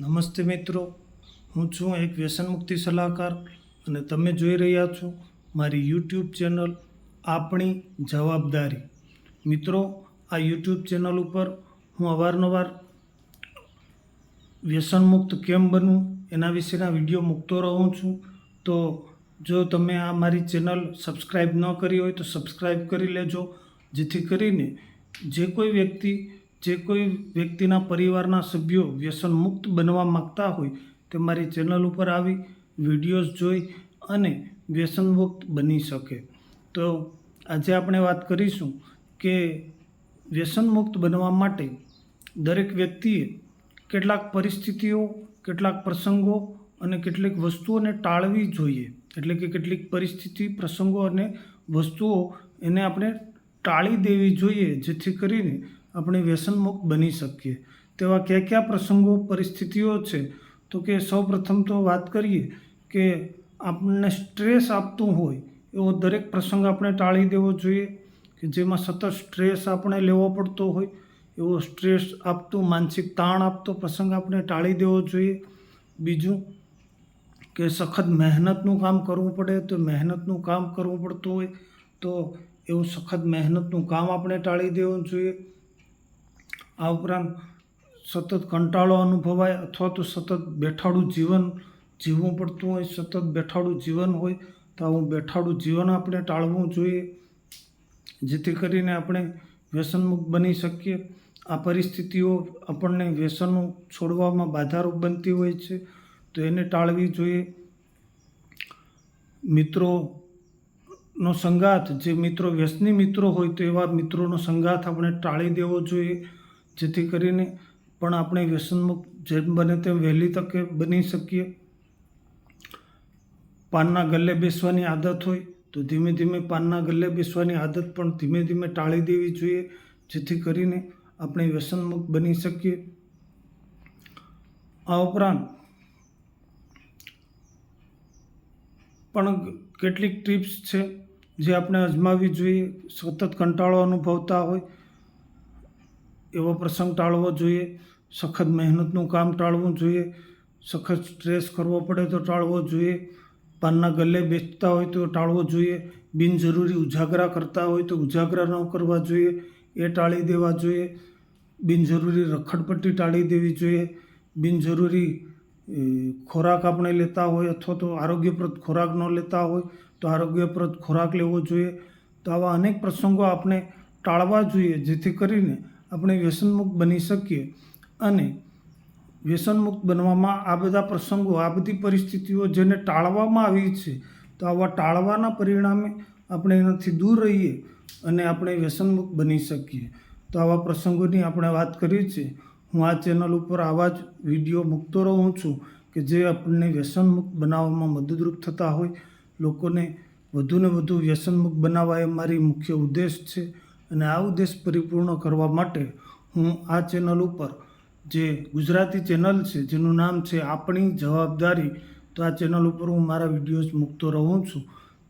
નમસ્તે મિત્રો. હું છું એક વ્યસન મુક્તિ સલાહકાર અને તમે જોઈ રહ્યા છો મારી યુટ્યુબ ચેનલ આપણી જવાબદારી. મિત્રો, આ યુટ્યુબ ચેનલ ઉપર હું અવારનવાર વ્યસન મુક્ત કેમ બનવું એના વિશેના વીડિયો મૂકતો રહું છું. તો જો તમે આ મારી ચેનલ સબસ્ક્રાઈબ ન કરી હોય તો સબસ્ક્રાઈબ કરી લેજો. જેથી કરીને જે કોઈ વ્યક્તિ જે કોઈ વ્યક્તિના પરિવારના સભ્યો વ્યસન મુક્ત બનવા માગતા હોય તે મારી ચેનલ ઉપર આવી વિડીયોઝ જોઈ અને વ્યસન મુક્ત બની શકે. તો આજે આપણે વાત કરીશું કે વ્યસન મુક્ત બનવા માટે દરેક વ્યક્તિએ કેટલાક પરિસ્થિતિઓ, કેટલાક પ્રસંગો અને કેટલીક વસ્તુઓને ટાળવી જોઈએ. એટલે કે કેટલીક પરિસ્થિતિ, પ્રસંગો અને વસ્તુઓ એને આપણે ટાળી દેવી જોઈએ, જેથી કરીને આપણે વ્યસનમુક્ત બની શકીએ. તેવા કયા કયા પ્રસંગો, પરિસ્થિતિઓ છે? તો કે સૌપ્રથમ તો વાત કરીએ કે આપણને સ્ટ્રેસ આપતું હોય એવો દરેક પ્રસંગ આપણે ટાળી દેવો જોઈએ કે જેમાં સતત સ્ટ્રેસ આપણે લેવો પડતો હોય એવો સ્ટ્રેસ આપતું, માનસિક તાણ આપતો પ્રસંગ આપણે ટાળી દેવો જોઈએ. બીજું કે સખત મહેનતનું કામ કરવું પડે તો મહેનતનું કામ કરવું પડતું હોય તો એવું સખત મહેનતનું કામ આપણે ટાળી દેવું જોઈએ. આ ઉપરાંત સતત કંટાળો અનુભવાય અથવા તો સતત બેઠાડું જીવન જીવવું પડતું હોય, સતત બેઠાડું જીવન હોય, તો આવું બેઠાડું જીવન આપણે ટાળવું જોઈએ. જેથી કરીને આપણે વ્યસનમુક્ત બની શકીએ. આ પરિસ્થિતિઓ આપણને વ્યસનો છોડવામાં બાધારૂપ બનતી હોય છે, તો એને ટાળવી જોઈએ. મિત્રોનો સંગાથ, જે મિત્રો વ્યસની મિત્રો હોય, તો એવા મિત્રોનો સંગાથ આપણે ટાળી દેવો જોઈએ. જેથી કરીને પણ આપણે વ્યસનમુક્ત જેમ બને તેમ વહેલી તકે બની શકીએ. પાનના ગલ્લે બેસવાની આદત હોય તો ધીમે ધીમે પાનના ગલ્લે બેસવાની આદત પણ ધીમે ધીમે ટાળી દેવી જોઈએ, જેથી કરીને આપણે વ્યસનમુક્ત બની શકીએ. આ ઉપરાંત પણ કેટલીક ટિપ્સ છે જે આપણે અજમાવવી જોઈએ. સતત કંટાળો અનુભવતા હોય એવો પ્રસંગ ટાળવો જોઈએ, સખત મહેનતનું કામ ટાળવું જોઈએ, સખત સ્ટ્રેસ કરવો પડે તો ટાળવો જોઈએ, પાનના ગલ્લે બેસતા હોય તો ટાળવો જોઈએ, બિનજરૂરી ઉજાગરા કરતા હોય તો ઉજાગરા ન કરવા જોઈએ, એ ટાળી દેવા જોઈએ, બિનજરૂરી રખડપટ્ટી ટાળી દેવી જોઈએ, બિનજરૂરી ખોરાક આપણે લેતા હોય અથવા તો આરોગ્યપ્રદ ખોરાક ન લેતા હોય તો આરોગ્યપ્રદ ખોરાક લેવો જોઈએ, તો આવા અનેક પ્રસંગો આપણે ટાળવા જોઈએ, જેથી કરીને આપણે વ્યસનમુક્ત બની શકીએ. અને વ્યસનમુક્ત બનવામાં આ બધા પ્રસંગો, આ બધી પરિસ્થિતિઓ જેને ટાળવામાં આવી છે, તો આવા ટાળવાના પરિણામે આપણે એનાથી દૂર રહીએ અને આપણે વ્યસનમુક્ત બની શકીએ. તો આવા પ્રસંગોની આપણે વાત કરી છે હું આ ચેનલ ઉપર આવા જ વીડિયો મૂકતો રહું છું કે જે આપણને વ્યસનમુક્ત બનાવવામાં મદદરૂપ થતા હોય. લોકોને વધુને વધુ વ્યસનમુક્ત બનાવવા એ મારી મુખ્ય ઉદ્દેશ છે. અને આ ઉદ્દેશ પરિપૂર્ણ કરવા માટે હું આ ચેનલ ઉપર જે ગુજરાતી ચેનલ છે, જેનું નામ છે આપણી જવાબદારી, તો આ ચેનલ ઉપર હું મારા વિડીયોઝ મૂકતો રહું છું.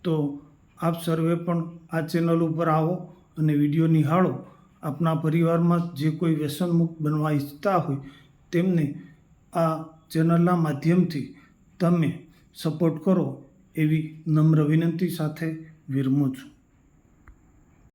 તો આપ સર્વે પણ આ ચેનલ ઉપર આવો અને વીડિયો નિહાળો. આપના પરિવારમાં જે કોઈ વ્યસનમુક્ત બનવા ઈચ્છતા હોય, તેમને આ ચેનલના માધ્યમથી તમે સપોર્ટ કરો એવી નમ્ર વિનંતી સાથે વિરમું છું.